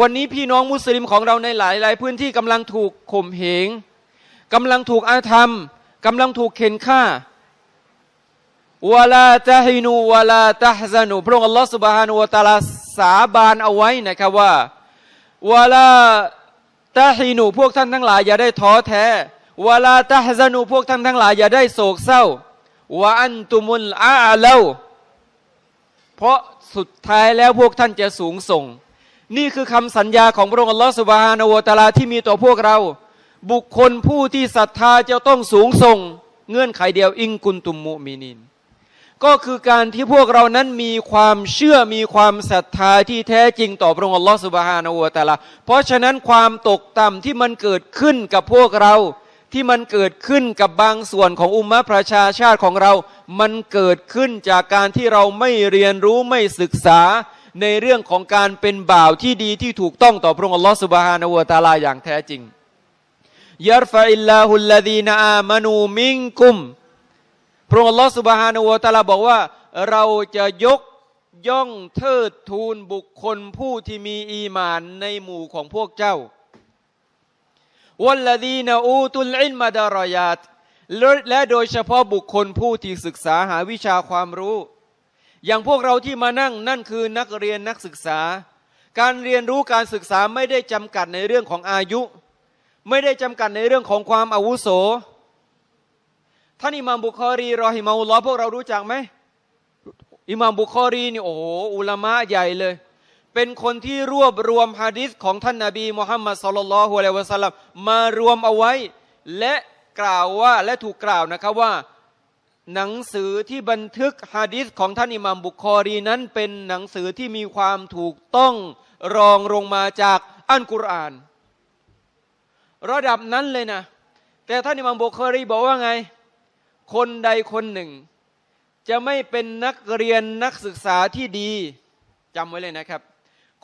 วันนี้พี่น้องมุสลิมของเราในหลายหลายพื้นที่กำลังถูกข่มเหงกำลังถูกอาธรรม กำลังถูกเข็นฆ่าวลาตะฮินูวลาตะฮซานูพระองค์อัลลอฮฺสุบฮานูวะตาลาสาบานเอาไว้นะครับว่าวลาตะฮินูพวกท่านทั้งหลายอย่าได้ท้อแท้วลาตะฮซานูพวกท่านทั้งหลายอย่าได้โศกเศร้าวะอันตุมุลอาเลวเพราะสุดท้ายแล้วพวกท่านจะสูงส่ง นี่คือคำสัญญาของพระองค์อัลลอฮฺสุบฮานาวตาลาที่มีต่อพวกเรา บุคคลผู้ที่ศรัทธาจะต้องสูงส่ง เงื่อนไขเดียวอิงกุนตุมมุมินิน ก็คือการที่พวกเรานั้นมีความเชื่อมีความศรัทธาที่แท้จริงต่อพระองค์อัลลอฮฺสุบฮานาอูวตาลา เพราะฉะนั้นความตกต่ำที่มันเกิดขึ้นกับพวกเราที่มันเกิดขึ้นกับบางส่วนของอุมมะประชาชาติของเรา มันเกิดขึ้นจากการที่เราไม่เรียนรู้ไม่ศึกษา ในเรื่องของการเป็นบ่าวที่ดีที่ถูกต้องต่อพระองค์อัลลอฮฺสุบฮานาอูวะตาลาอย่างแท้จริงยัรฟะอิลลาฮุลลดีนาอามานูมิงกุม พระองค์อัลลอฮฺสุบฮานาอูตาลาบอกว่า เราจะยกย่องเทิดทูนบุคคลผู้ที่มีอีมานในหมู่ของพวกเจ้าวัลลดีนาอูตุลอินมาดารอยาตและโดยเฉพาะบุคคลผู้ที่ศึกษาหาวิชาความรู้ อย่างพวกเราที่มานั่งนั่นคือนักเรียนนักศึกษา การเรียนรู้การศึกษาไม่ได้จำกัดในเรื่องของอายุ ไม่ได้จำกัดในเรื่องของความอาวุโสท่านอิมามบุคอรีรอฮิมาอุลลอพวกเรารู้จักไหมอิมามบุคอรีนี่โอ้โหอุลามะใหญ่เลย เป็นคนที่รวบรวมฮะดิษของท่านนาบีมุฮัมมัดสุลลัลฮุอะลัยวะสัลลัมมารวมเอาไว้ และกล่าวว่าและถูกกล่าวนะครับว่า หนังสือที่บันทึกฮะดิษของท่านอิหม่ามบุคอรีนั้นเป็นหนังสือที่มีความถูกต้องรองลงมาจากอัลกุรอาน ระดับนั้นเลยนะ แต่ท่านอิหม่ามบุคอรีบอกว่าไง คนใดคนหนึ่ง จะไม่เป็นนักเรียนนักศึกษาที่ดีจำไว้เลยนะครับ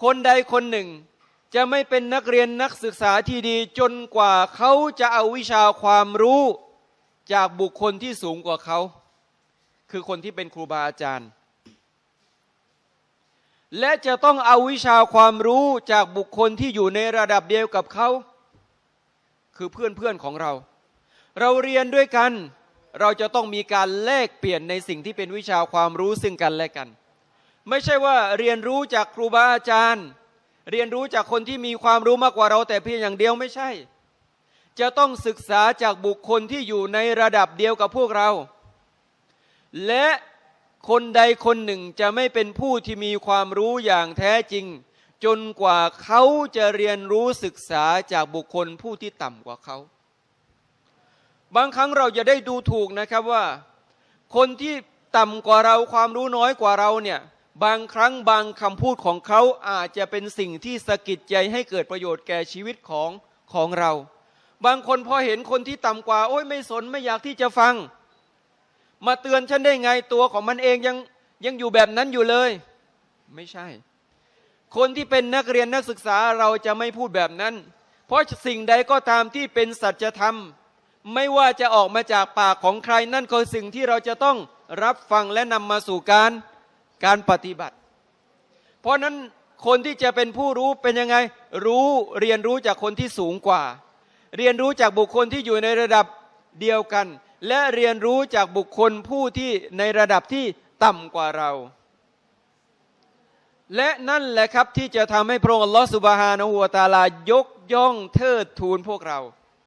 คนใดคนหนึ่งจะไม่เป็นนักเรียนนักศึกษาที่ดีจนกว่าเขาจะเอาวิชาความรู้ จากบุคคลที่สูงกว่าเขา คือคนที่เป็นครูบาอาจารย์ และจะต้องเอาวิชาความรู้จากบุคคลที่อยู่ในระดับเดียวกับเขา คือเพื่อนเพื่อนของเรา เราเรียนด้วยกัน เราจะต้องมีการแลกเปลี่ยนในสิ่งที่เป็นวิชาความรู้ซึ่งกันและกัน ไม่ใช่ว่าเรียนรู้จากครูบาอาจารย์ เรียนรู้จากคนที่มีความรู้มากกว่าเราแต่เพียงอย่างเดียวไม่ใช่ จะต้องศึกษาจากบุคคลที่อยู่ในระดับเดียวกับพวกเรา และคนใดคนหนึ่งจะไม่เป็นผู้ที่มีความรู้อย่างแท้จริง จนกว่าเขาจะเรียนรู้ศึกษาจากบุคคลผู้ที่ต่ำกว่าเขา บางครั้งเราจะได้ดูถูกนะครับว่า คนที่ต่ำกว่าเราความรู้น้อยกว่าเราเนี่ยบางครั้งบางคำพูดของเขาอาจจะเป็นสิ่งที่สะกิดใจให้เกิดประโยชน์แก่ชีวิตของของเรา บางคนพอเห็นคนที่ต่ำกว่า โอ้ยไม่สนไม่อยากที่จะฟัง มาเตือนฉันได้ไงตัวของมันเองยังยังอยู่แบบนั้นอยู่เลย ไม่ใช่ คนที่เป็นนักเรียนนักศึกษาเราจะไม่พูดแบบนั้น เพราะสิ่งใดก็ตามที่เป็นสัจธรรม ไม่ว่าจะออกมาจากปากของใครนั่นคือสิ่งที่เราจะต้องรับฟังและนำมาสู่การการปฏิบัติ เพราะนั้นคนที่จะเป็นผู้รู้เป็นยังไง รู้เรียนรู้จากคนที่สูงกว่า เรียนรู้จากบุคคลที่อยู่ในระดับเดียวกัน และเรียนรู้จากบุคคลผู้ที่ในระดับที่ต่ำกว่าเรา และนั่นแหละครับที่จะทำให้พระองค์อัลลอฮฺสุบฮานะหัวตาลายกย่องเทิดทูนพวกเรา